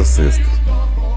та сестри,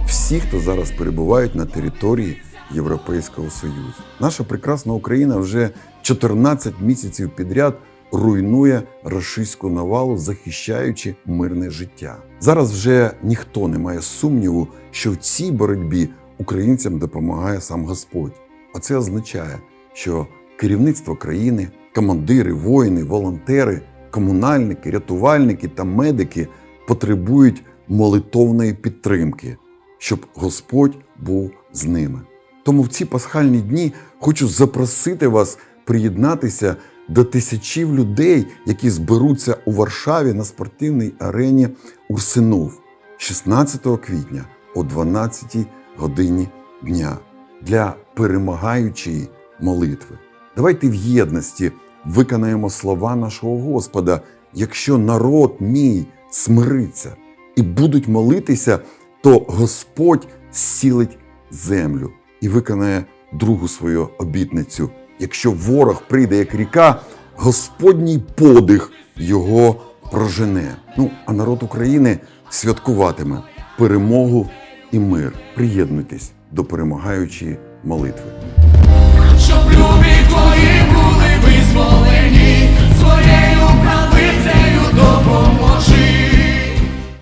всі, хто зараз перебувають на території Європейського Союзу. Наша прекрасна Україна вже 14 місяців підряд руйнує рашистську навалу, захищаючи мирне життя. Зараз вже ніхто не має сумніву, що в цій боротьбі українцям допомагає сам Господь. А це означає, що керівництво країни, командири, воїни, волонтери, комунальники, рятувальники та медики потребують молитовної підтримки, щоб Господь був з ними. Тому в ці пасхальні дні хочу запросити вас приєднатися до тисячів людей, які зберуться у Варшаві на спортивній арені Урсинов 16 квітня о 12 годині дня для перемагаючої молитви. Давайте в єдності виконаємо слова нашого Господа, якщо народ мій смириться і будуть молитися, то Господь зцілить землю і виконає другу свою обітницю. Якщо ворог прийде як ріка, Господній подих його прожене. Ну а народ України святкуватиме перемогу і мир. Приєднуйтесь до перемагаючої молитви.